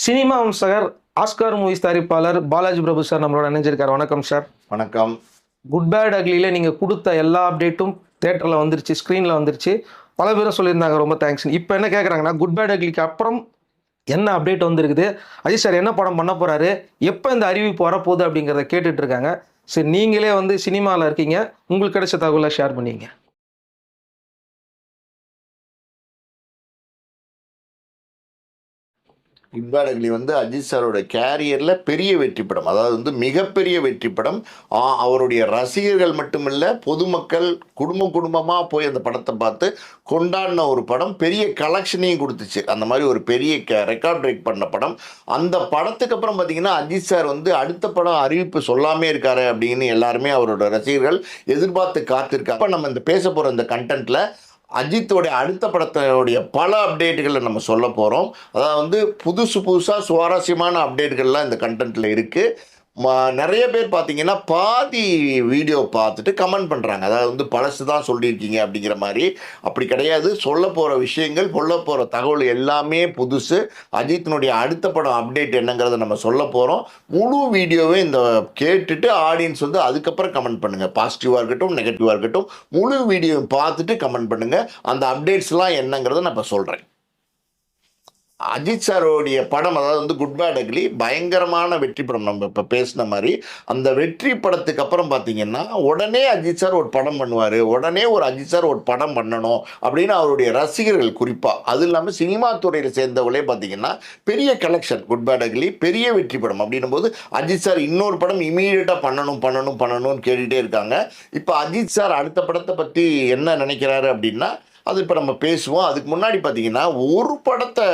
Cinema வம்சகர் Oscar movies தயாரிப்பாளர் பாலாஜி பிரபு sir நம்மளோட இணைஞ்சிருக்காரு. வணக்கம் சார். வணக்கம். குட் பேட் அக்லியில் நீங்கள் கொடுத்த எல்லா அப்டேட்டும் தேட்டரில் வந்துருச்சு ஸ்க்ரீனில் வந்துருச்சு. பல பேரும் சொல்லியிருந்தாங்க ரொம்ப தேங்க்ஸ் இப்போ என்ன கேட்குறாங்கன்னா குட் பேட் அக்லிக்கு அப்புறம் என்ன அப்டேட் வந்திருக்குது? அஜித் சார் என்ன படம் பண்ண போகிறாரு எப்போ இந்த அறிவிப்பு வரப்போகுது அப்படிங்கிறத கேட்டுட்டு இருக்காங்க. சரி நீங்களே வந்து சினிமாவில் இருக்கீங்க. உங்களுக்கு கிடைச்ச தகவலை ஷேர் பண்ணீங்க இவ்வாடகலி வந்து அஜித் சாரோட கேரியரில் பெரிய வெற்றி படம். அதாவது வந்து மிகப்பெரிய வெற்றி படம். அவருடைய ரசிகர்கள் மட்டுமில்ல பொதுமக்கள் குடும்பம் குடும்பமாக போய் அந்த படத்தை பார்த்து கொண்டாடின ஒரு படம். பெரிய கலெக்ஷனையும் கொடுத்துச்சு. அந்த மாதிரி ஒரு பெரிய ரெக்கார்ட் பிரேக் பண்ண படம். அந்த படத்துக்கு அப்புறம் பார்த்தீங்கன்னா அஜித் சார் வந்து அடுத்த படம் அறிவிப்பு சொல்லாமே இருக்காரு அப்படின்னு எல்லாருமே அவரோட ரசிகர்கள் எதிர்பார்த்து காத்திருக்காங்க. அப்போ நம்ம இந்த பேச போகிற இந்த கண்டென்ட்டில் அஜித்தோடைய அடுத்த படத்தினுடைய பல அப்டேட்டுகளை நம்ம சொல்ல போகிறோம் அதாவது வந்து புதுசு புதுசாக சுவாரஸ்யமான அப்டேட்டுகள்லாம் இந்த கண்டென்ட்டில் இருக்குது நிறைய பேர் பார்த்தீங்கன்னா பாதி வீடியோ பார்த்துட்டு கமெண்ட் பண்ணுறாங்க அதாவது வந்து பழசு தான் சொல்லியிருக்கீங்க அப்படிங்கிற மாதிரி. அப்படி கிடையாது. சொல்ல போகிற விஷயங்கள் சொல்ல போகிற தகவல் எல்லாமே புதுசு. அஜித்தினுடைய அடுத்த படம் அப்டேட் என்னங்கிறத நம்ம சொல்ல போகிறோம் முழு வீடியோவே இந்த கேட்டுட்டு ஆடியன்ஸ் வந்து அதுக்கப்புறம் கமெண்ட் பண்ணுங்கள் பாசிட்டிவாக இருக்கட்டும் நெகட்டிவாக இருக்கட்டும் முழு வீடியோவை பார்த்துட்டு கமெண்ட் பண்ணுங்கள் அந்த அப்டேட்ஸ்லாம் என்னங்கிறத நான் இப்போ சொல்கிறேன் அஜித் சாரோடைய படம் அதாவது வந்து குட் பேட் அக்லி பயங்கரமான வெற்றி படம். நம்ம இப்போ பேசின மாதிரி அந்த வெற்றி படத்துக்கு அப்புறம் பார்த்தீங்கன்னா உடனே அஜித் சார் ஒரு படம் பண்ணுவார். உடனே ஒரு அஜித் சார் ஒரு படம் பண்ணணும் அப்படின்னு அவருடைய ரசிகர்கள் குறிப்பாக அது இல்லாமல் சினிமா துறையில் சேர்ந்தவங்களே பார்த்தீங்கன்னா பெரிய கலெக்ஷன் குட் பேட் அக்லி பெரிய வெற்றி படம் அப்படின்னும் போது அஜித் சார் இன்னொரு படம் இமீடியட்டாக பண்ணணும் பண்ணணும் பண்ணணும்னு கேட்டுகிட்டே இருக்காங்க. இப்போ அஜித் சார் அடுத்த படத்தை பற்றி என்ன நினைக்கிறாரு அப்படின்னா அது இப்போ நம்ம பேசுவோம். அதுக்கு முன்னாடி பார்த்தீங்கன்னா ஒரு படத்தை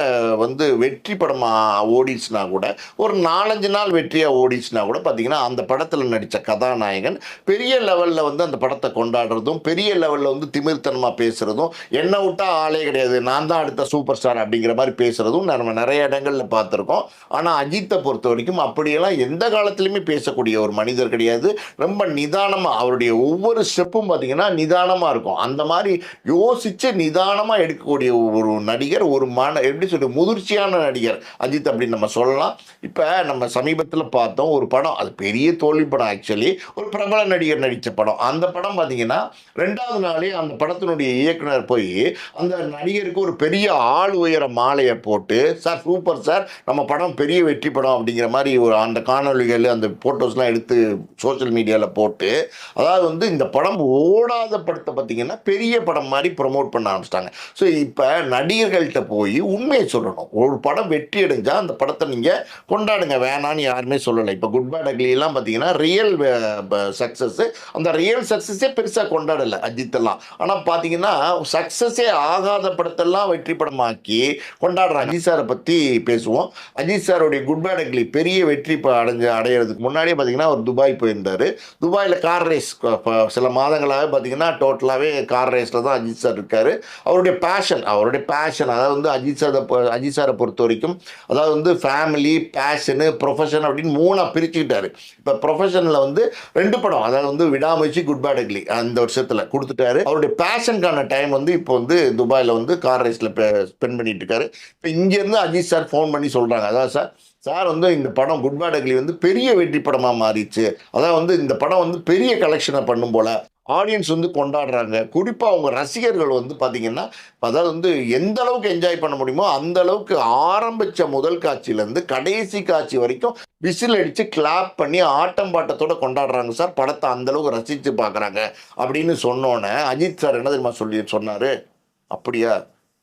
வந்து வெற்றி படமாக ஓடிச்சுனா கூட ஒரு நாலஞ்சு நாள் வெற்றியாக ஓடிச்சுனா கூட பார்த்தீங்கன்னா அந்த படத்தில் நடித்த கதாநாயகன் பெரிய லெவலில் வந்து அந்த படத்தை கொண்டாடுறதும் பெரிய லெவலில் வந்து திமிர்த்தனமாக பேசுகிறதும் என்ன விட்டால் ஆளே கிடையாது. நான் தான் அடுத்த சூப்பர் ஸ்டார் அப்படிங்கிற மாதிரி பேசுகிறதும் நம்ம நிறைய இடங்களில் பார்த்துருக்கோம் ஆனால் அஜித்தை பொறுத்த வரைக்கும் அப்படியெல்லாம் எந்த காலத்துலையுமே பேசக்கூடிய ஒரு மனிதர் கிடையாது. ரொம்ப நிதானமாக அவருடைய ஒவ்வொரு ஸ்டெப்பும் பார்த்தீங்கன்னா நிதானமாக இருக்கும். அந்த மாதிரி யோசித்து நிதானமாக எடுக்கக்கூடிய ஒரு நடிகர் ஒரு மன எப்படி சொல்லி முதிர்ச்சியான நடிகர் அஜித் அப்படின்னு நம்ம சொல்லலாம். இப்போ நம்ம சமீபத்தில் பார்த்தோம் ஒரு படம் அது பெரிய தோல்வி படம் ஆக்சுவலி ஒரு பிரபல நடிகர் நடித்த படம். அந்த படம் பார்த்தீங்கன்னா ரெண்டாவது நாளே அந்த படத்தினுடைய இயக்குனர் போய் அந்த நடிகருக்கு ஒரு பெரிய ஆள் உயர மாலையை போட்டு சார் சூப்பர் சார் நம்ம படம் பெரிய வெற்றி படம் அப்படிங்கிற மாதிரி ஒரு அந்த காணொளிகள் அந்த ஃபோட்டோஸ்லாம் எடுத்து சோஷியல் மீடியாவில் போட்டு அதாவது வந்து இந்த படம் ஓடாத படத்தை பார்த்தீங்கன்னா பெரிய படம் மாதிரி ப்ரொமோட் பண்ண ஆரம்பிச்சிட்டாங்க. ஸோ இப்போ நடிகர்கள்ட்ட போய் உண்மையை சொல்லணும். ஒரு படம் வெற்றி அடைஞ்சால் அந்த படத்தை நீங்கள் கொண்டாடுங்க. வேணான்னு யாருமே சொல்லலை. இப்போ குட் பேட் அக்லிலாம் பார்த்தீங்கன்னா ரியல் சக்ஸஸ்ஸு அந்த ரியல் சக்ஸஸே பெருசாக கொண்டாடலை அஜித்தெல்லாம் ஆனால் பார்த்தீங்கன்னா சக்ஸஸே ஆகாத படத்தெல்லாம் வெற்றி படமாக்கி கொண்டாடுற அஜித் சாரை பற்றி பேசுவோம். அஜித் சாருடைய குட் பேட் அக்லி பெரிய வெற்றி இப்போ அடைஞ்ச அடையிறதுக்கு முன்னாடியே பார்த்தீங்கன்னா அவர் துபாய் போயிருந்தார். துபாயில் கார் ரேஸ் சில மாதங்களாகவே பார்த்தீங்கன்னா டோட்டலாகவே கார் ரேஸில் தான் அஜித் சார் இருக்கார். அவருடைய பேஷன் அவருடைய பேஷன் அதாவது வந்து அஜித் சாரை அஜித் சாரை பொறுத்த வரைக்கும் அதாவது வந்து ஃபேமிலி பேஷனு ப்ரொஃபஷன் அப்படின்னு மூணாக பிரிச்சுக்கிட்டாரு. இப்போ ப்ரொஃபஷனில் வந்து ரெண்டு படம் அதாவது வந்து விடாமுயற்சி குட் பேட் அக்லி அந்த வருஷத்தில் கொடுத்துட்டாரு. அவருடைய பேஷனுக்கான டைம் வந்து இப்போ வந்து துபாயில் வந்து கார் ரேஸில் ஸ்பெண்ட் பண்ணிட்டு இருக்காரு இப்போ இங்கேருந்து அஜித் சார் ஃபோன் பண்ணி சொல்கிறாங்க அதான் சார் சார் வந்து இந்த படம் குட் பேட் அக்லி வந்து பெரிய வெற்றி படமாக மாறிடுச்சு. அதான் வந்து இந்த படம் வந்து பெரிய கலெக்ஷனை பண்ணும் போல. ஆடியன்ஸ் வந்து கொண்டாடுறாங்க. குறிப்பாக அவங்க ரசிகர்கள் வந்து பார்த்திங்கன்னா அதாவது வந்து எந்த அளவுக்கு என்ஜாய் பண்ண முடியுமோ அந்த அளவுக்கு ஆரம்பித்த முதல் காட்சியிலேருந்து கடைசி காட்சி வரைக்கும் விசில் அடித்து கிளாப் பண்ணி ஆட்டம் பாட்டத்தோட கொண்டாடுறாங்க சார். படத்தை அந்தளவுக்கு ரசித்து பார்க்குறாங்க அப்படின்னு சொன்னோன்னே அஜித் சார் என்ன தெரியுமா சொல்லி சொன்னார்? அப்படியா?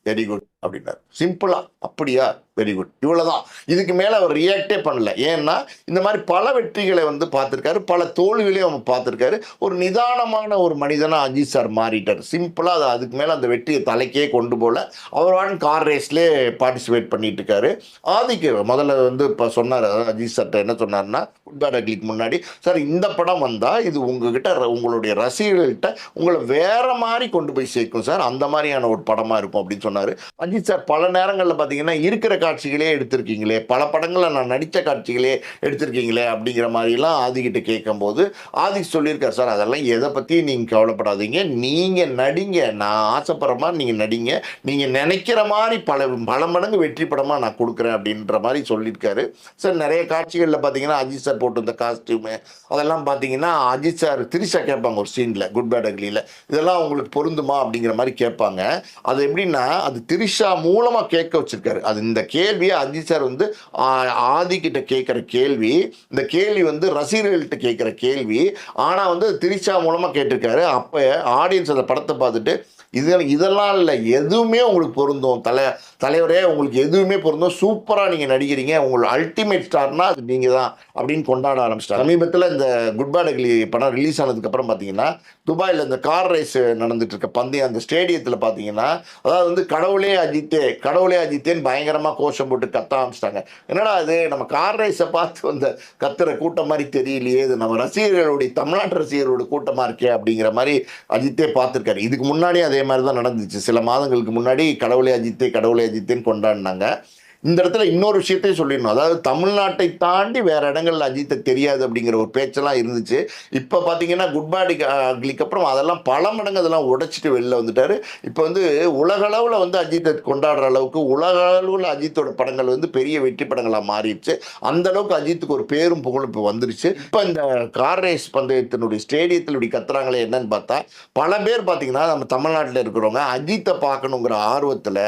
வெரி குட் அப்படின்னாரு. சிம்பிளா அப்படியா? வெரி குட் இவ்வளவுதான். இதுக்கு மேல அவர் ரியாக்டே பண்ணல. ஏன்னா இந்த மாதிரி பல வெற்றிகளை வந்து பார்த்துருக்காரு. பல தோல்விகளையும் அவர் பார்த்துருக்காரு. ஒரு நிதானமான ஒரு மனிதனா அஜித் சார் மாறிட்டார். சிம்பிளா அது அதுக்கு மேல அந்த வெற்றியை தலைக்கே கொண்டு போல அவர் கார் ரேஸ்லேயே பார்ட்டிசிபேட் பண்ணிட்டு இருக்காரு. ஆதிக்கு முதல்ல வந்து இப்போ சொன்னார் அதாவது அஜித் சார்கிட்ட என்ன சொன்னார்னா குட்பேட் அக்லிக்கு முன்னாடி சார் இந்த படம் வந்தால் இது உங்ககிட்ட ர- உங்களுடைய ரசிகர்கள்ட்ட உங்களை வேற மாதிரி கொண்டு போய் சேர்க்கும் சார் அந்த மாதிரியான ஒரு படமாக இருக்கும் அப்படின்னு சொன்னார். அஜித் சார் பல நேரங்களில் பார்த்தீங்கன்னா இருக்கிற காட்சிகளே எடுத்திருக்கீங்களே. பல படங்களில் நான் நடித்த காட்சிகளே எடுத்திருக்கீங்களே அப்படிங்கிற மாதிரிலாம் ஆதிக்கிட்ட கேட்கும்போது ஆதி சொல்லியிருக்கார் சார் அதெல்லாம் எதை பற்றி நீங்கள் கவலைப்படாதீங்க. நீங்கள் நடிங்க. நான் ஆசைப்படுற மாதிரி நீங்கள் நடிங்க. நீங்கள் நினைக்கிற மாதிரி பல பல மடங்கு வெற்றி படமாக நான் கொடுக்குறேன் அப்படின்ற மாதிரி சொல்லியிருக்காரு. சார் நிறைய காட்சிகளில் பார்த்தீங்கன்னா அஜித் சார் போட்டிருந்த காஸ்டியூமு அதெல்லாம் பார்த்தீங்கன்னா அஜித் சார் திரிஷா கேட்பாங்க ஒரு சீனில் குட் பேட் அக்லியில் இதெல்லாம் உங்களுக்கு பொருந்துமா அப்படிங்கிற மாதிரி கேட்பாங்க. அது எப்படின்னா அது திரிஷ் மூலமாக கேட்க வச்சிருக்காரு. அது இந்த கேள்வியை அஜித் சார் வந்து ஆதிக்கிட்ட கேட்குற கேள்வி இந்த கேள்வி வந்து ரசிகர்கள்ட்ட கேட்குற கேள்வி ஆனால் வந்து திரிஷா மூலமாக கேட்டிருக்காரு. அப்போ ஆடியன்ஸ் அந்த படத்தை பார்த்துட்டு இது இதெல்லாம் இல்லை. எதுவுமே உங்களுக்கு பொருந்தும். தலை தலைவரே உங்களுக்கு எதுவுமே பொருந்தும். சூப்பராக நீங்கள் நடிக்கிறீங்க. உங்களுக்கு அல்டிமேட் ஸ்டார்னா அது நீங்கள் தான். அப்படின்னு கொண்டாட ஆரம்பிச்சிட்டாங்க சமீபத்தில் இந்த குட் பேட் படம் ரிலீஸ் ஆனதுக்கப்புறம் பார்த்தீங்கன்னா துபாயில் இந்த கார் ரேஸ் நடந்துட்டு இருக்க பந்தயம் அந்த ஸ்டேடியத்தில் பார்த்தீங்கன்னா அதாவது வந்து கடவுளே அஜித்தே கடவுளே அஜித்தேன்னு பயங்கரமாக கோஷம் போட்டு கத்த ஆரம்பிச்சிட்டாங்க. என்னடா அது நம்ம கார் ரேஸை பார்த்து வந்த கத்துற கூட்டம் மாதிரி தெரியலையே. இது நம்ம ரசிகர்களுடைய தமிழ்நாட்டு ரசிகர்களுடைய கூட்டமாக இருக்கே அப்படிங்கிற மாதிரி அஜித்தே பார்த்துருக்காரு. இதுக்கு முன்னாடி அதே மாதிரி தான் நடந்துச்சு. சில மாதங்களுக்கு முன்னாடி கடவுளே அஜித்தே கடவுளே அஜித்தேன்னு கொண்டாடினாங்க. இந்த இடத்துல இன்னொரு விஷயத்தையும் சொல்லிடணும். அதாவது தமிழ்நாட்டை தாண்டி வேற இடங்கள்ல அஜித்தை தெரியாது அப்படிங்கிற ஒரு பேச்செல்லாம் இருந்துச்சு. இப்போ பார்த்தீங்கன்னா குட் பாடி அக்லிக்கு அப்புறம் அதெல்லாம் பல மடங்கு அதெல்லாம் உடைச்சிட்டு வெளில வந்துட்டாரு. இப்போ வந்து உலகளவில் வந்து அஜித்தை கொண்டாடுற அளவுக்கு உலக அளவில் அஜித்தோட படங்கள் வந்து பெரிய வெற்றி படங்களாக மாறிடுச்சு. அந்த அளவுக்கு அஜித்துக்கு ஒரு பேரும் புகழும் இப்போ வந்துருச்சு. இப்போ இந்த கார் ரேஸ் பந்தயத்தினுடைய ஸ்டேடியத்தில் இப்படி கத்துறாங்களே என்னன்னு பார்த்தா பல பேர் பார்த்தீங்கன்னா நம்ம தமிழ்நாட்டில் இருக்கிறவங்க அஜித்தை பார்க்கணுங்கிற ஆர்வத்தில்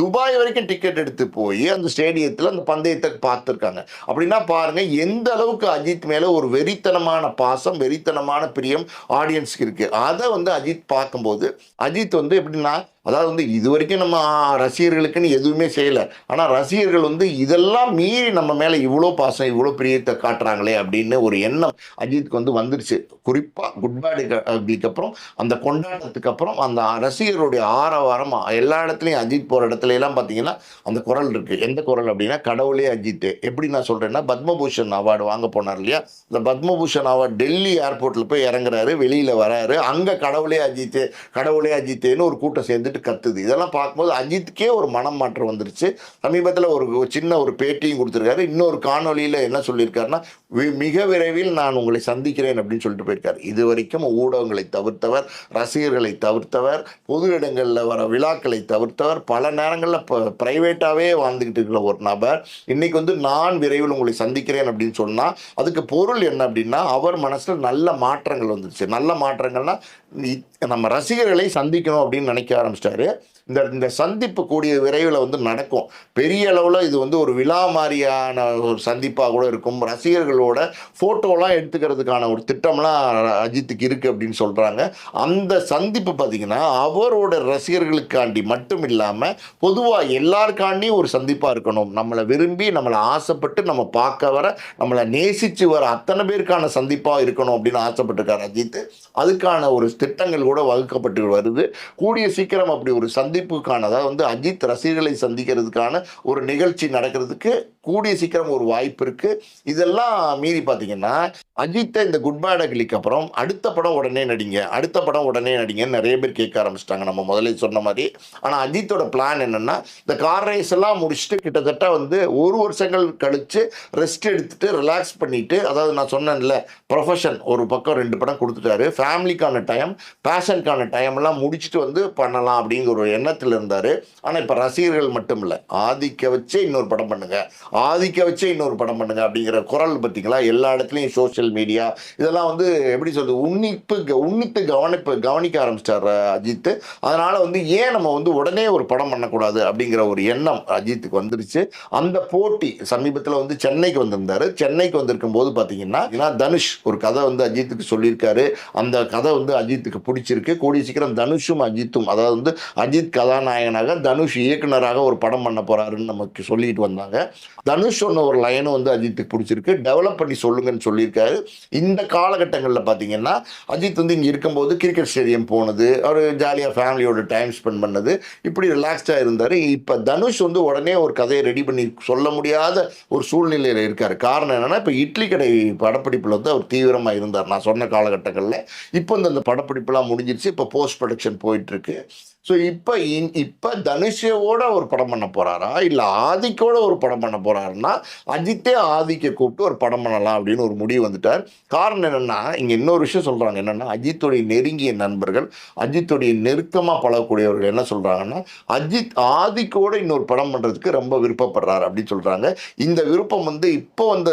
துபாய் வரைக்கும் டிக்கெட் எடுத்து போய் அந்த ஸ்டேடியத்தில் அந்த பந்தயத்தை பார்த்துருக்காங்க. அப்படின்னா பாருங்க எந்த அளவுக்கு அஜித் மேலே ஒரு வெறித்தனமான பாசம் வெறித்தனமான பிரியம் ஆடியன்ஸ்க்கு இருக்கு. அதை வந்து அஜித் பார்க்கும்போது அஜித் வந்து எப்படின்னா அதாவது வந்து இது வரைக்கும் நம்ம ரசிகர்களுக்குன்னு எதுவுமே செய்யலை. ஆனால் ரசிகர்கள் வந்து இதெல்லாம் மீறி நம்ம மேலே இவ்வளோ பாசம் இவ்வளோ பிரியத்தை காட்டுறாங்களே அப்படின்னு ஒரு எண்ணம் அஜித்துக்கு வந்து வந்துருச்சு. குறிப்பாக குட் பேடுக்கு அப்புறம் அந்த கொண்டாட்டத்துக்கு அப்புறம் அந்த ரசிகருடைய ஆரவாரமாக எல்லா இடத்துலையும் அஜித் போகிற இடத்துல எல்லாம் பார்த்தீங்கன்னா அந்த குரல் இருக்குது எந்த குரல் அப்படின்னா கடவுளே அஜித் எப்படி நான் சொல்கிறேன்னா பத்மபூஷன் அவார்டு வாங்க போனார் இல்லையா? இந்த பத்மபூஷன் அவார்டு டெல்லி ஏர்போர்ட்டில் போய் இறங்குறாரு வெளியில் வராரு. அங்கே கடவுளே அஜித் கடவுளே அஜித்தேன்னு ஒரு கூட்டம் சேர்ந்து வந்துட்டு கத்துது. இதெல்லாம் பார்க்கும்போது அஜித்துக்கே ஒரு மனம் மாற்றம் வந்துருச்சு. சமீபத்தில் ஒரு சின்ன ஒரு பேட்டியும் கொடுத்துருக்காரு. இன்னொரு காணொளியில் என்ன சொல்லியிருக்காருன்னா மிக விரைவில் நான் உங்களை சந்திக்கிறேன் அப்படின்னு சொல்லிட்டு போயிருக்காரு. இது வரைக்கும் ஊடகங்களை தவிர்த்தவர் ரசிகர்களை தவிர்த்தவர் பொது இடங்களில் வர விழாக்களை தவிர்த்தவர் பல நேரங்களில் இப்போ ப்ரைவேட்டாகவே வாழ்ந்துக்கிட்டு இருக்கிற ஒரு நபர். இன்னைக்கு வந்து நான் விரைவில் உங்களை சந்திக்கிறேன் அப்படின்னு சொன்னால் அதுக்கு பொருள் என்ன அப்படின்னா அவர் மனசில் நல்ல மாற்றங்கள் வந்துருச்சு. நல்ல மாற்றங்கள்னா நம்ம ரசிகர்களை சந்திக்கணும் அப்படின்னு நினைக்க ஆரம்பிச்சிட்டாரு. இந்த இந்த சந்திப்பு கூடிய விரைவில் வந்து நடக்கும். பெரிய அளவில் இது வந்து ஒரு விழா மாதிரியான ஒரு சந்திப்பாக கூட இருக்கும். ரசிகர்களோட ஃபோட்டோலாம் எடுத்துக்கிறதுக்கான ஒரு திட்டம்லாம் அஜித்துக்கு இருக்குது அப்படின்னு சொல்கிறாங்க அந்த சந்திப்பு பார்த்திங்கன்னா அவரோட ரசிகர்களுக்காண்டி மட்டும் இல்லாமல் பொதுவாக எல்லாருக்காண்டியும் ஒரு சந்திப்பாக இருக்கணும். நம்மளை விரும்பி நம்மளை ஆசைப்பட்டு நம்ம பார்க்க வர நம்மளை நேசித்து வர அத்தனை பேருக்கான சந்திப்பாக இருக்கணும் அப்படின்னு ஆசைப்பட்டிருக்கார் அஜித். அதுக்கான ஒரு திட்டங்கள் கூட வகுக்கப்பட்டு வருது. கூடிய சீக்கிரம் அப்படி ஒரு சந்திப்புக்கான அதாவது வந்து அஜித் ரசிகர்களை சந்திக்கிறதுக்கான ஒரு நிகழ்ச்சி நடக்கிறதுக்கு கூடிய சீக்கிரம் ஒரு வாய்ப்பு இருக்கு. இதெல்லாம் மீறி பார்த்தீங்கன்னா அஜித்தை இந்த குட் பேட் அக்லிக்கு அப்புறம் அடுத்த படம் உடனே நடிங்க அடுத்த படம் உடனே நடிங்கன்னு நிறைய பேர் கேட்க ஆரம்பிச்சிட்டாங்க. நம்ம முதல்ல சொன்ன மாதிரி. ஆனால் அஜித்தோட பிளான் என்னன்னா இந்த கார் ரேஸ் எல்லாம் முடிச்சுட்டு கிட்டத்தட்ட வந்து ஒரு வருஷங்கள் கழிச்சு ரெஸ்ட் எடுத்துட்டு ரிலாக்ஸ் பண்ணிட்டு அதாவது நான் சொன்னேன்ல ப்ரொஃபஷன் ஒரு பக்கம் ரெண்டு படம் கொடுத்துட்டாரு. ஃபேமிலிக்கான டைம் பேஷனுக்கான டைம் எல்லாம் முடிச்சுட்டு வந்து பண்ணலாம் அப்படிங்கிற ஒரு எண்ணத்தில் இருந்தார். ஆனால் இப்போ ரசிகர்கள் மட்டும் இல்லை ஆதிக்க வச்சே இன்னொரு படம் பண்ணுங்க. ஆதிக்க வச்சே இன்னொரு படம் பண்ணுங்க அப்படிங்கிற குரல் பார்த்தீங்களா? எல்லா இடத்துலையும் சோஷியல் மீடியா இதெல்லாம் வந்து எப்படி சொல்றது? உன்னிப்பு க- உன்னித்து கவனிப்பு கவனிக்க ஆரம்பிச்சிட்டார் அஜித். அதனால வந்து ஏன் நம்ம வந்து உடனே ஒரு படம் பண்ணக்கூடாது அப்படிங்கிற ஒரு எண்ணம் அஜித்துக்கு வந்துருச்சு. அந்த போட்டி சமீபத்தில் வந்து சென்னைக்கு வந்திருந்தாரு. சென்னைக்கு வந்திருக்கும் போது பார்த்தீங்கன்னா ஏன்னா தனுஷ் ஒரு கதை வந்து அஜித்துக்கு சொல்லியிருக்காரு. அந்த கதை வந்து அஜித்துக்கு பிடிச்சிருக்கு. கூடிய சீக்கிரம் தனுஷும் அஜித்தும் அதாவது வந்து அஜித் கதாநாயகனாக தனுஷ் இயக்குனராக ஒரு படம் பண்ண போகிறாருன்னு நமக்கு சொல்லிட்டு வந்தாங்க. தனுஷ் சொன்ன ஒரு லைனும் வந்து அஜித்துக்கு பிடிச்சிருக்கு. டெவலப் பண்ணி சொல்லுங்கன்னு சொல்லியிருக்காரு. இந்த காலகட்டங்களில் பார்த்தீங்கன்னா அஜித் வந்து இங்கே இருக்கும்போது கிரிக்கெட் ஸ்டேடியம் போனது அவர் ஜாலியாக ஃபேமிலியோட டைம் ஸ்பெண்ட் பண்ணது இப்படி ரிலாக்ஸ்டாக இருந்தார். இப்போ தனுஷ் வந்து உடனே ஒரு கதையை ரெடி பண்ணி சொல்ல முடியாத ஒரு சூழ்நிலையில் இருக்கார். காரணம் என்னென்னா இப்போ இட்லி கடை படப்பிடிப்பில் வந்து அவர் தீவிரமாக இருந்தார். நான் சொன்ன காலகட்டங்களில். இப்போ இந்த இந்த படப்பிடிப்புலாம் முடிஞ்சிருச்சு. இப்போ போஸ்ட் ப்ரொடக்ஷன் போயிட்டுருக்கு ஸோ இப்போ இன் இப்போ தனுஷோட ஒரு படம் பண்ண போகிறாரா இல்லை ஆதிக்கோட ஒரு படம் பண்ண போகிறாருன்னா அஜித்தே ஆதிக்க கூப்பிட்டு ஒரு படம் பண்ணலாம் அப்படின்னு ஒரு முடிவு வந்துட்டார். காரணம் என்னென்னா இங்கே இன்னொரு விஷயம் சொல்கிறாங்க என்னென்னா அஜித்துடைய நெருங்கிய நண்பர்கள் அஜித்துடைய நெருக்கமாக பழகக்கூடியவர்கள் என்ன சொல்கிறாங்கன்னா அஜித் ஆதிக்கோட இன்னொரு படம் பண்ணுறதுக்கு ரொம்ப விருப்பப்படுறாரு அப்படின்னு சொல்கிறாங்க இந்த விருப்பம் வந்து இப்போ வந்த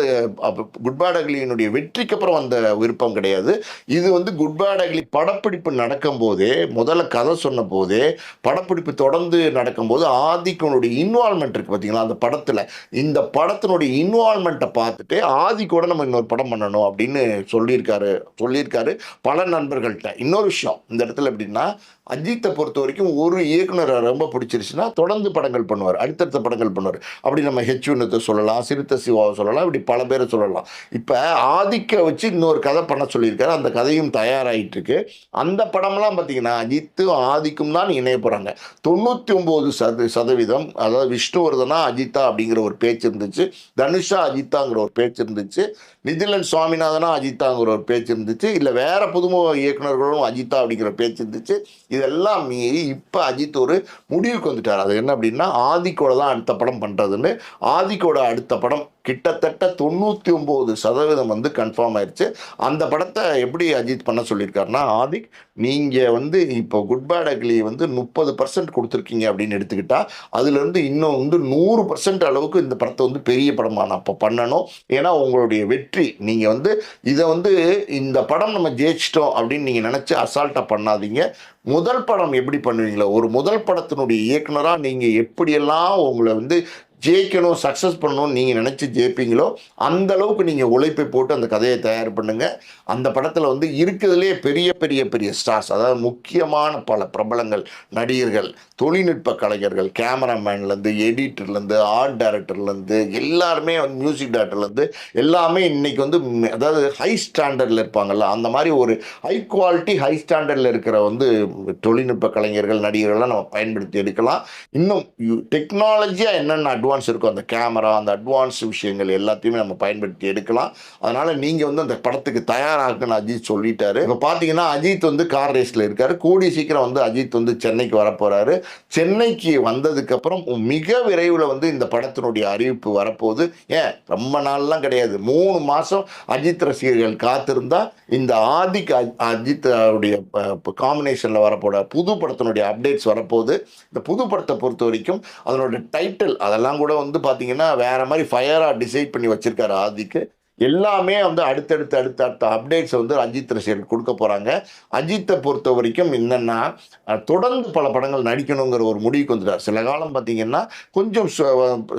குட் பேட் வெற்றிக்கு அப்புறம் வந்த விருப்பம் கிடையாது. இது வந்து குட் படப்பிடிப்பு நடக்கும் போதே முதல்ல கதை சொன்ன போதே படப்பிடிப்பு தொடர்ந்து நடக்கும்போது ஆதிக்கனுடைய இன்வால்மெண்ட் இருக்கு பார்த்தீங்களா அந்த படத்தில். இந்த படத்தினுடைய இன்வால்மெண்ட்டை பார்த்துட்டு ஆதிக்கோட நம்ம இன்னொரு படம் பண்ணணும் அப்படின்னு சொல்லியிருக்காரு சொல்லியிருக்காரு பல நண்பர்கள்ட்ட. இன்னொரு விஷயம் இந்த இடத்துல எப்படின்னா அஜித்தை பொறுத்த வரைக்கும் ஒரு இயக்குனரை ரொம்ப பிடிச்சிருச்சுன்னா தொடர்ந்து படங்கள் பண்ணுவார் அடுத்தடுத்த படங்கள் பண்ணுவார். அப்படி நம்ம ஹெச் வினத்தை சொல்லலாம் சிறுத்தை சிவாவை சொல்லலாம் இப்படி பல பேரை சொல்லலாம். இப்போ ஆதிக்க வச்சு இன்னொரு கதை பண்ண சொல்லியிருக்காரு அந்த கதையும் தயாராகிட்டு இருக்கு அந்த படம்லாம் பார்த்தீங்கன்னா அஜித்தும் ஆதிக்கும் தான் இணைய போகிறாங்க தொண்ணூற்றி ஒம்பது சத சதவீதம் அதாவது விஷ்ணுவர்தனா அஜித்தா அப்படிங்கிற ஒரு பேச்சு இருந்துச்சு. தனுஷா அஜித்தாங்கிற ஒரு பேச்சு இருந்துச்சு. நிதிலன் சுவாமிநாதனா அஜித்தாங்கிற ஒரு பேச்சு இருந்துச்சு. இல்லை வேற புதுமுக இயக்குனர்களும் அஜித்தா அப்படிங்கிற பேச்சு இருந்துச்சு. இதெல்லாம் மீறி இப்போ அஜித் ஒரு முடிவுக்கு வந்துட்டார். அது என்ன அப்படின்னா ஆதிக்கோட தான் அடுத்த படம் பண்ணுறதுன்னு ஆதிக்கோட அடுத்த படம் கிட்டத்தட்ட தொண்ணூற்றி ஒம்பது சதவீதம் வந்து கன்ஃபார்ம் ஆயிடுச்சு அந்த படத்தை எப்படி அஜித் பண்ண சொல்லியிருக்காருன்னா ஆதிக் நீங்கள் வந்து இப்போ குட் பேட் அக்லி வந்து முப்பது பர்சன்ட் கொடுத்துருக்கீங்க அப்படின்னு எடுத்துக்கிட்டால் அதுலேருந்து இன்னும் வந்து நூறு பர்சன்ட் அளவுக்கு இந்த படத்தை வந்து பெரிய படமாக நான் அப்போ பண்ணணும். ஏன்னா உங்களுடைய வெற்றி. நீங்கள் வந்து இதை வந்து இந்த படம் நம்ம ஜெயிச்சிட்டோம் அப்படின்னு நீங்கள் நினச்சி அசால்ட்டாக பண்ணாதீங்க. முதல் படம் எப்படி பண்ணுவீங்களோ ஒரு முதல் படத்தினுடைய இயக்குனராக நீங்கள் எப்படியெல்லாம் உங்களை வந்து ஜெயிக்கணும் சக்ஸஸ் பண்ணணும்னு நீங்கள் நினச்சி ஜெயிப்பீங்களோ அந்த அளவுக்கு நீங்கள் உழைப்பை போட்டு அந்த கதையை தயார் பண்ணுங்கள் அந்த படத்தில் வந்து இருக்கிறதுலே பெரிய பெரிய பெரிய ஸ்டார்ஸ் அதாவது முக்கியமான பல பிரபலங்கள் நடிகர்கள் தொழில்நுட்ப கலைஞர்கள் கேமராமேன்லேருந்து எடிட்டர்லேருந்து ஆர்ட் டைரக்டர்லேருந்து எல்லாருமே வந்து மியூசிக் டைரக்டர்லேருந்து எல்லாமே இன்றைக்கி வந்து அதாவது ஹை ஸ்டாண்டர்டில் இருப்பாங்கல்ல அந்த மாதிரி ஒரு ஹை குவாலிட்டி ஹை ஸ்டாண்டர்டில் இருக்கிற வந்து தொழில்நுட்ப கலைஞர்கள் நடிகர்கள்லாம் நம்ம பயன்படுத்தி எடுக்கலாம். இன்னும் டெக்னாலஜியாக என்னென்ன அட்வான்ஸ் இருக்கோ அந்த கேமரா அந்த அட்வான்ஸ் விஷயங்கள் எல்லாத்தையுமே நம்ம பயன்படுத்தி எடுக்கலாம். அதனால் நீங்கள் வந்து அந்த படத்துக்கு தயாராகுன்னு அஜித் சொல்லிட்டாரு. இப்போ பார்த்தீங்கன்னா அஜித் வந்து கார் ரேஸில் இருக்கார். கூடிய சீக்கிரம் வந்து அஜித் வந்து சென்னைக்கு வரப்போகிறாரு சென்னைக்கு வந்ததுக்கப்புறம் மிக விரைவில் வந்து இந்த படத்தினுடைய அறிவிப்பு வரப்போகுது. ஏன்? ரொம்ப நாள்லாம் கிடையாது. மூணு மாதம் அஜித் ரசிகர்கள் காத்திருந்தா இந்த ஆதிக் அஜ்- அஜித் அவருடைய காம்பினேஷனில் வரப்போட புது படத்தினுடைய அப்டேட்ஸ் வரப்போகுது. இந்த புது படத்தை பொறுத்த வரைக்கும் அதனோட டைட்டில் அதெல்லாம் கூட வந்து பார்த்தீங்கன்னா வேற மாதிரி ஃபயராக டிசைட் பண்ணி வச்சிருக்காரு ஆதிக்கு. எல்லாமே வந்து அடுத்தடுத்து அடுத்த அடுத்த அப்டேட்ஸ் வந்து அஜித் ரசிகர்கள் கொடுக்க போகிறாங்க அஜித்தை பொறுத்த வரைக்கும் என்னென்னா தொடர்ந்து பல படங்கள் நடிக்கணுங்கிற ஒரு முடிவுக்கு வந்துட்டார். சில காலம் பார்த்தீங்கன்னா கொஞ்சம்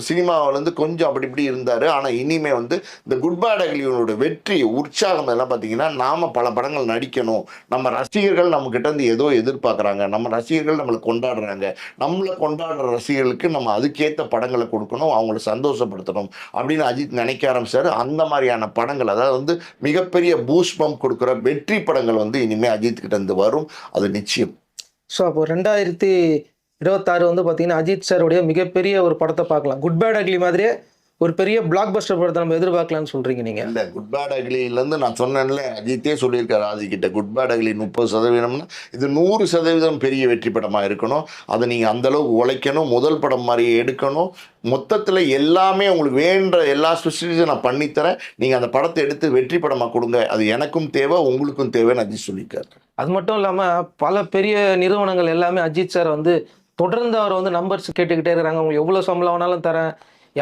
சினிமாவிலேருந்து கொஞ்சம் அப்படி இப்படி இருந்தார். ஆனால் இனிமே வந்து இந்த குட் பேட் அகலியோட வெற்றி உற்சாகம் எல்லாம் பார்த்தீங்கன்னா நாம் பல படங்கள் நடிக்கணும். நம்ம ரசிகர்கள் நம்மக்கிட்டேருந்து ஏதோ எதிர்பார்க்குறாங்க. நம்ம ரசிகர்கள் நம்மளை கொண்டாடுறாங்க. நம்மளை கொண்டாடுற ரசிகர்களுக்கு நம்ம அதுக்கேற்ற படங்களை கொடுக்கணும். அவங்கள சந்தோஷப்படுத்தணும் அப்படின்னு அஜித் நினைக்க ஆரம்பிச்சார். அந்த மாதிரி மாதிரியான படங்கள் அதாவது வந்து மிகப்பெரிய பூஷ்பம் கொடுக்குற வெற்றி படங்கள் வந்து இனிமேல் அஜித் கிட்ட இருந்து வரும். அது நிச்சயம். ஸோ அப்போ ரெண்டாயிரத்தி இருபத்தாறு வந்து பார்த்தீங்கன்னா அஜித் சாருடைய மிகப்பெரிய ஒரு படத்தை பார்க்கலாம். குட் பேட் அக்லி மாதிரியே ஒரு பெரிய பிளாக் பஸ்டர் படத்தை நம்ம எதிர்பார்க்கலாம்னு சொல்றீங்க நீங்க? இல்லை குட் பேட் அகிலிலேருந்து நான் சொன்னேன்ல அஜித்தே சொல்லியிருக்காரு ஆதிக்கிட்ட குட் பேட் அகிலி முப்பது சதவீதம்னா இது நூறு சதவீதம் பெரிய வெற்றி படமாக இருக்கணும். அதை நீங்கள் அந்தளவுக்கு உழைக்கணும் முதல் படம் மாதிரி எடுக்கணும். மொத்தத்தில் எல்லாமே உங்களுக்கு வேண்ட எல்லா ஸ்பெசிஃபிக்கும் நான் பண்ணித்தரேன். நீங்கள் அந்த படத்தை எடுத்து வெற்றி படமாக கொடுங்க. அது எனக்கும் தேவை உங்களுக்கும் தேவைன்னு அஜித் சொல்லியிருக்காரு. அது மட்டும் இல்லாமல் பல பெரிய நிறுவனங்கள் எல்லாமே அஜித் சார் வந்து தொடர்ந்து அவர் வந்து நம்பர்ஸ் கேட்டுக்கிட்டே இருக்கிறாங்க. உங்களுக்கு எவ்வளோ சம்பளம் வேணாலும் தரேன்.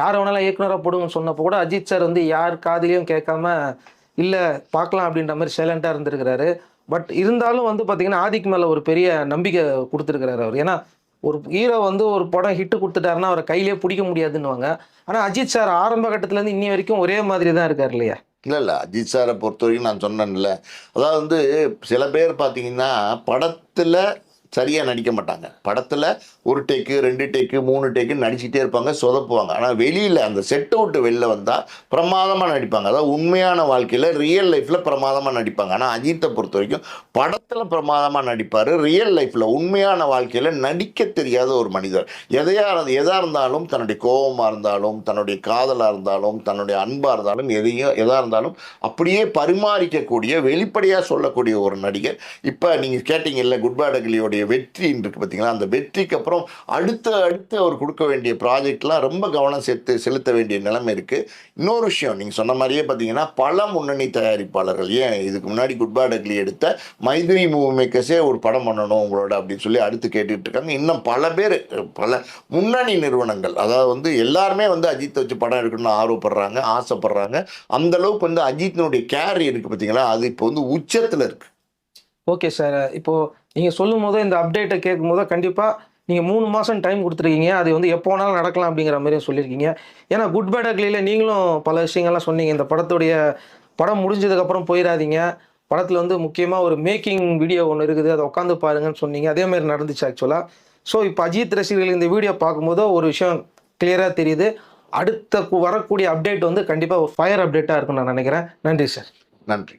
யார் வேணாலும் இயக்குனராக போடுங்கன்னு சொன்னப்போ கூட அஜித் சார் வந்து யார் காதிலையும் கேட்காம இல்லை பார்க்கலாம் அப்படின்ற மாதிரி சைலண்ட்டாக இருந்திருக்கிறாரு. பட் இருந்தாலும் வந்து பார்த்தீங்கன்னா ஆதிக்கு மேலே ஒரு பெரிய நம்பிக்கை கொடுத்துருக்கிறாரு அவர். ஏன்னா ஒரு ஹீரோ வந்து ஒரு படம் ஹிட்டு கொடுத்துட்டாருன்னா அவரை கையிலே பிடிக்க முடியாதுன்னுவாங்க. ஆனால் அஜித் சார் ஆரம்ப கட்டத்துலேருந்து இன்னி வரைக்கும் ஒரே மாதிரி தான் இருக்கார் இல்லையா? இல்லை இல்லை. அஜித் சாரை பொறுத்த வரைக்கும் நான் சொன்னேன்ல. அதாவது வந்து சில பேர் பார்த்தீங்கன்னா படத்தில் சரியாக நடிக்க மாட்டாங்க. படத்தில் ஒரு டேக்கு ரெண்டு டேக்கு மூணு டேக்கு நடிச்சிட்டே இருப்பாங்க சொதப்புவாங்க. ஆனால் வெளியில் அந்த செட் அவுட்டு வெளில வந்தால் பிரமாதமாக நடிப்பாங்க. அதாவது உண்மையான வாழ்க்கையில் ரியல் லைஃப்பில் பிரமாதமாக நடிப்பாங்க. ஆனால் அஜித்தை பொறுத்த வரைக்கும் படத்தில் பிரமாதமாக நடிப்பார். ரியல் லைஃப்பில் உண்மையான வாழ்க்கையில் நடிக்க தெரியாத ஒரு மனிதர். எதையா எதாக இருந்தாலும் தன்னுடைய கோபமாக இருந்தாலும் தன்னுடைய காதலாக இருந்தாலும் தன்னுடைய அன்பாக இருந்தாலும் எதையும் எதாக இருந்தாலும் அப்படியே பரிமாறிக்கக்கூடிய வெளிப்படையாக சொல்லக்கூடிய ஒரு நடிகர். இப்போ நீங்கள் கேட்டீங்கல்ல குட் பேட் அகிலியோடைய வெற்றி இருக்கு பார்த்தீங்களா? அந்த வெற்றிக்கு அப்புறம் அடுத்த அடுத்து அவர் கொடுக்க வேண்டிய ப்ராஜெக்ட்லாம் ரொம்ப கவனம் சேர்த்து செலுத்த வேண்டிய நிலைமை இருக்கு. இன்னொரு விஷயம் நீங்கள் சொன்ன மாதிரியே பார்த்தீங்கன்னா பல முன்னணி தயாரிப்பாளர்கள் ஏன் இதுக்கு முன்னாடி குட் பேட் எடுத்த மைதிரி மூவி மேக்கர்ஸே ஒரு படம் பண்ணணும் உங்களோட அப்படின்னு சொல்லி அடுத்து கேட்டுட்டு இருக்காங்க. இன்னும் பல பேர் பல முன்னணி நிறுவனங்கள் அதாவது வந்து எல்லாருமே வந்து அஜித்தை வச்சு படம் எடுக்கணும்னு ஆர்வப்படுறாங்க ஆசைப்படுறாங்க. அந்த அளவுக்கு வந்து அஜித்தினுடைய கேரி இருக்குது பார்த்தீங்களா? அது இப்போ வந்து உச்சத்தில் இருக்கு. Okay sir. இப்போ நீங்கள் சொல்லும் போதோ இந்த அப்டேட்டை கேட்கும் போது கண்டிப்பாக நீங்கள் மூணு மாதம் டைம் கொடுத்துருக்கீங்க. அது வந்து எப்போ வேணாலும் நடக்கலாம் அப்படிங்கிற மாதிரியும் சொல்லியிருக்கீங்க. ஏன்னா குட் பேட் அக்லியில் நீங்களும் பல விஷயங்கள்லாம் சொன்னீங்க. இந்த படத்துடைய படம் முடிஞ்சதுக்கப்புறம் போயிடாதீங்க. படத்தில் வந்து முக்கியமாக ஒரு மேக்கிங் வீடியோ ஒன்று இருக்குது. அதை உட்காந்து பாருங்கன்னு சொன்னீங்க. அதே மாதிரி நடந்துச்சு ஆக்சுவலாக ஸோ இப்போ அஜித் ரசிகர்கள் இந்த வீடியோ பார்க்கும்போது ஒரு விஷயம் கிளியராக தெரியுது. அடுத்த வரக்கூடிய அப்டேட் வந்து கண்டிப்பாக ஃபயர் அப்டேட்டாக இருக்கும் நான் நினைக்கிறேன். நன்றி சார் நன்றி.